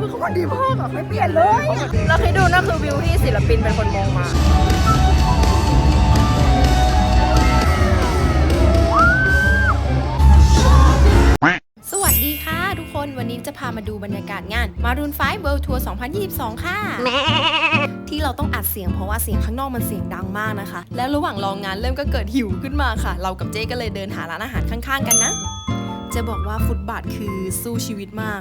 คือเขาคนดีมากอะไม่เปลี่ยนเลยอะแล้วคิดดูนั่นคือวิวที่ศิลปินเป็นคนมองมาสวัสดีค่ะทุกคนวันนี้จะพามาดูบรรยากาศงาน Maroon 5 World Tour 2022 ค่ะ ที่เราต้องอัดเสียงเพราะว่าเสียงข้างนอกมันเสียงดังมากนะคะ แล้วระหว่างรองงานเริ่มก็เกิดหิวขึ้นมาค่ะ เรากับเจ๊ก็เลยเดินหาร้านอาหารข้างๆกันนะ จะบอกว่าฟุตบาทคือสู้ชีวิตมาก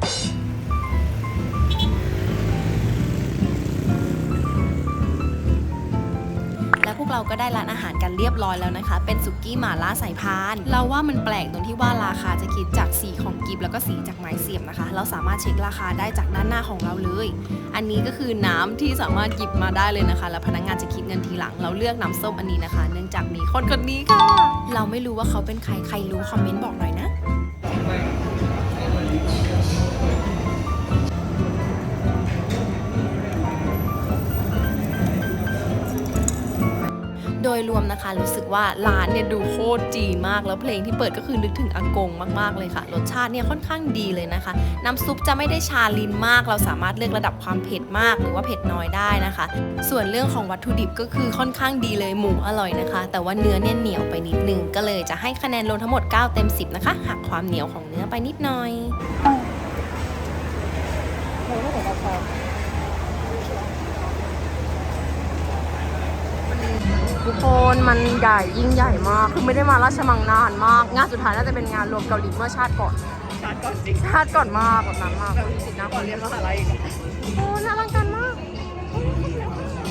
เราก็ได้ร้านอาหารกันเรียบร้อยแล้วนะคะ เป็นสุกี้หม่าล่าสายพาน เราว่ามันแปลกตรงที่ว่าราคาจะคิดจากสีของกิฟแล้วก็สีจากไม้เสียบนะคะ เราสามารถเช็คราคาได้จากด้านหน้าของเราเลย อันนี้ก็คือน้ำที่สามารถหยิบมาได้เลยนะคะ แล้วพนักงานจะคิดเงินทีหลัง เราเลือกน้ำส้มอันนี้นะคะ เนื่องจากมีคนคนนี้ค่ะ เราไม่รู้ว่าเขาเป็นใคร ใครรู้คอมเมนต์บอกหน่อยนะ โดยรวมนะคะรู้สึกว่าร้านเนี่ยดูโคตรจีนมาก แล้วเพลงที่เปิดก็คือนึกถึงอากงมากๆเลยค่ะ รสชาติเนี่ยค่อนข้างดีเลยนะคะ น้ำซุปจะไม่ได้ชาลินมาก เราสามารถเลือกระดับความเผ็ดมากหรือว่าเผ็ดน้อยได้นะคะ ส่วนเรื่องของวัตถุดิบก็คือค่อนข้างดีเลยหมูอร่อยนะคะ แต่ว่าเนื้อเนี่ยเหนียวไปนิดนึงก็เลยจะให้คะแนนรวมทั้งหมด 9 เต็ม 10 นะคะหักความเหนียวของเนื้อไปนิดหน่อย ทุกคนมันใหญ่ยิ่งใหญ่มาก คือไม่ได้มาราชมังนานมาก งานสุดท้ายน่าจะเป็นงานรวมเกาหลีเมื่อชาติก่อน ชาร์จก่อนสิชาติก่อนมากแบบนั้นมากแบบสินะก่อนเรียนมหาลัยอีกอะโอ้น่ารักกันมาก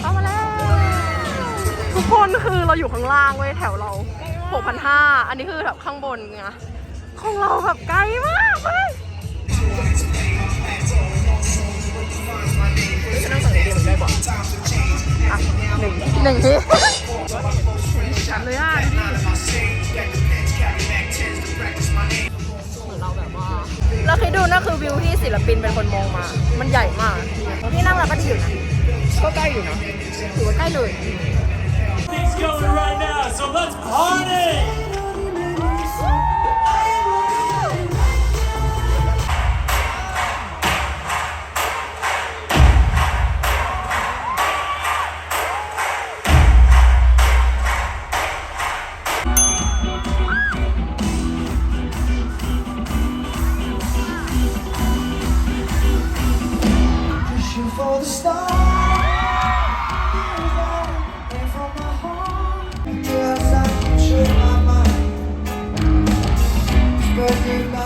เอามาแล้ว ทุกคนคือเราอยู่ข้างล่างเว้ยแถวเรา 6,500 อันนี้คือแบบข้างบนไงของเราแบบไกลมากเว้ย หนึ่งหนึ่งทีชัดเลยอะดูดิเหมือนเราแบบว่าแล้วคิดดูนั่นคือวิวที่ศิลปินเป็นคนมองมา มันใหญ่มากที่นั่งเราก็ดีอยู่นะก็ใกล้อยู่นะถือว่าใกล้เลย Things going right now, so let's party! everybody.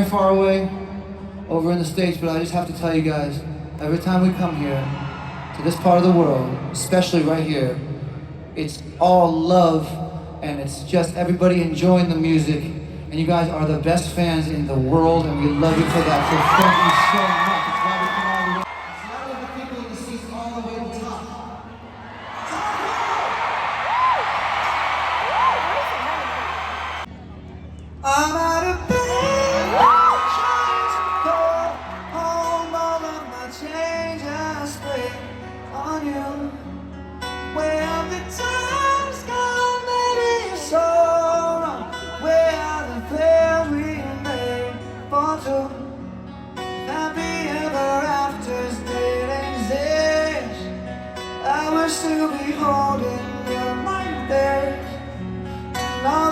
Very far away over in the States, but I just have to tell you guys every time we come here to this part of the world, especially right here, it's all love and it's just everybody enjoying the music. And you guys are the best fans in the world, and we love you for that. So thank you so much.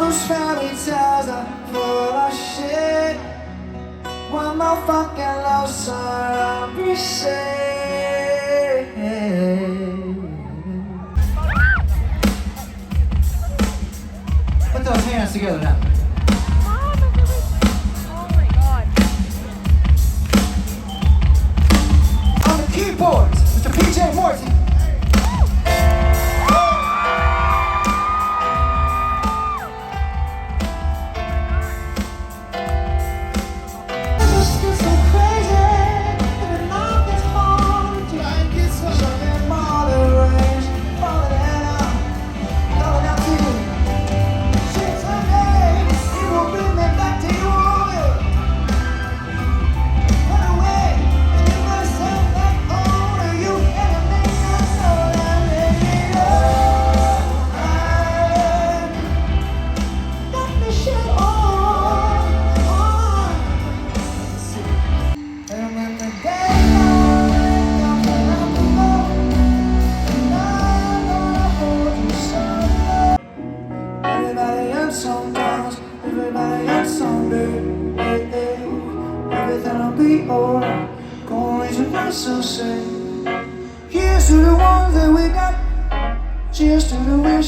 Those fairy tales are full of shit. Fucking Put those hands together now.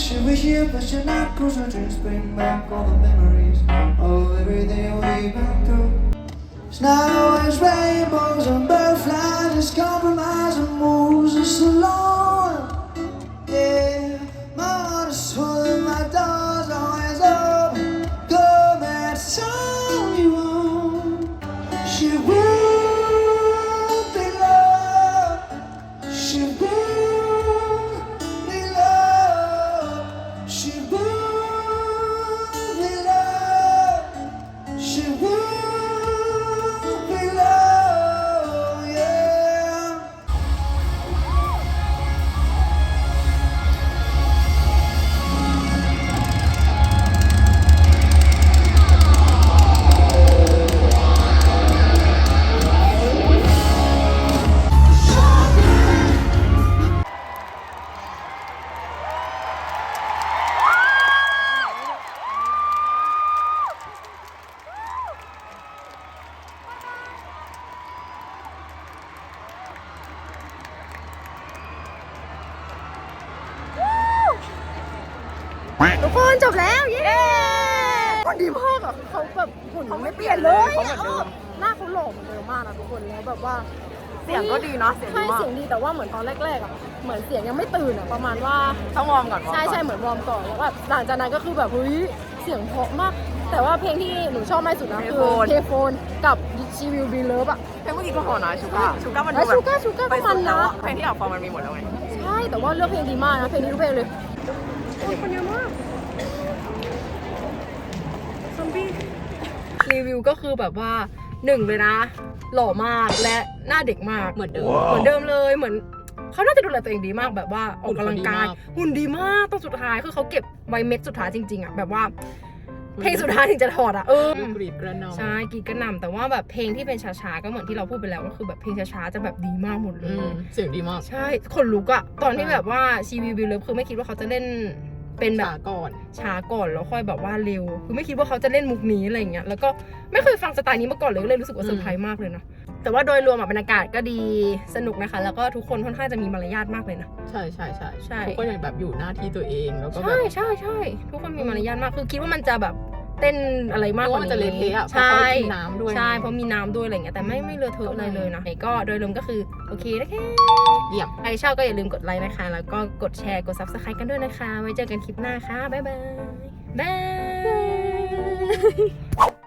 Wish you were here, but you're not. Cause I just bring back all the memories of everything we've been through. It's rainbows and butterflies, it's compromise and moves us along. คนจบแล้วเย้คนดีมากอะเขาแบบหุ่นเขาไม่เปลี่ยนเลยเขาเหมือนเดิม หน้าเขาหล่อเหมือนเดิมมากนะทุกคนแล้วแบบว่าเสียงก็ดีนะเสียงดีมากใช่เสียงดีแต่ว่าเหมือนตอนแรกๆอะเหมือนเสียงยังไม่ตื่นอะประมาณว่า ต้องวอร์มก่อน ใช่ใช่เหมือนวอร์มก่อนแล้วแบบหลังจากนั้นก็คือแบบเฮ้ยเสียงเพราะมาก แต่ว่าเพลงที่หนูชอบมากที่สุดนะคือเทโฟนกับชีวิวบีเลิฟอะ เพลงเมื่อกี้ก็พอนะชูก้าชูก้ามันแล้วชูก้าชูก้าก็มันนะเพลงที่ออกฟอร์มมันมีหมดแล้วไง ใช่แต่ว่าเลือกเพลงดีมากนะเพลงนี้ทุกเพลงเลยคนเยอะมาก ซอมบี้รีวิวก็คือแบบว่าหนึ่งเลยนะ หล่อมากและหน้าเด็กมากเหมือนเดิม เหมือนเดิมเลยเหมือนเขาน่าจะดูแลตัวเองดีมากแบบว่าออกกำลังกายหุ่นดีมากตอนสุดท้ายคือเขาเก็บไวเม็ดสุดท้ายจริง ๆอะแบบว่าเพลงสุดท้ายถึงจะถอดอะเออกรีดกระนองใช่กรีดกระหน่ำแต่ว่าแบบเพลงที่เป็นช้าๆก็เหมือนที่เราพูดไปแล้วก็คือแบบเพลงช้าๆจะแบบดีมากหมดเลอืยมเสียงดีมากใช่คนลุกอะตอนที่แบบว่าชีวีวิวเลิฟคือไม่คิดว่าเขาจะเล่น เป็นแบบช้าก่อนช้าก่อนแล้วค่อยแบบว่าเร็ว คือไม่คิดว่าเขาจะเล่นมุกนี้อะไรอย่างเงี้ยแล้วก็ไม่เคยฟังสไตล์นี้มาก่อนเลยก็เลยรู้สึกว่าอืมเซอร์ไพรส์มากเลยเนาะแต่ว่าโดยรวมอะบรรยากาศก็ดีสนุกนะคะ แล้วก็ทุกคนค่อนข้างจะมีมารยาทมากเลยนะใช่ใช่ใช่ใช่ทุกคนยังแบบอยู่หน้าที่ตัวเองแล้วก็แบใช่บใช่ใช่ทุกคนมีมารยาทมากคือคิดว่ามันจะแบบ เต้นอะไรมากกว่าเพราะว่ามันจะเละนี้เทะอะเพราะใช่เขากินน้ำด้วยใช่เพราะมีน้ำด้วยอะไรเงี้ยแต่ไม่ไม่เลอะเทอะอะไรเลยนะก็โดยรวมก็คือโอเคนะคะเยี่ยมใครชอบก็อย่าลืมกดไลค์นะคะ แล้วก็กดแชร์กด subscribe กันด้วยนะคะ ไว้เจอกันคลิปหน้าค่ะบ๊ายบายบาย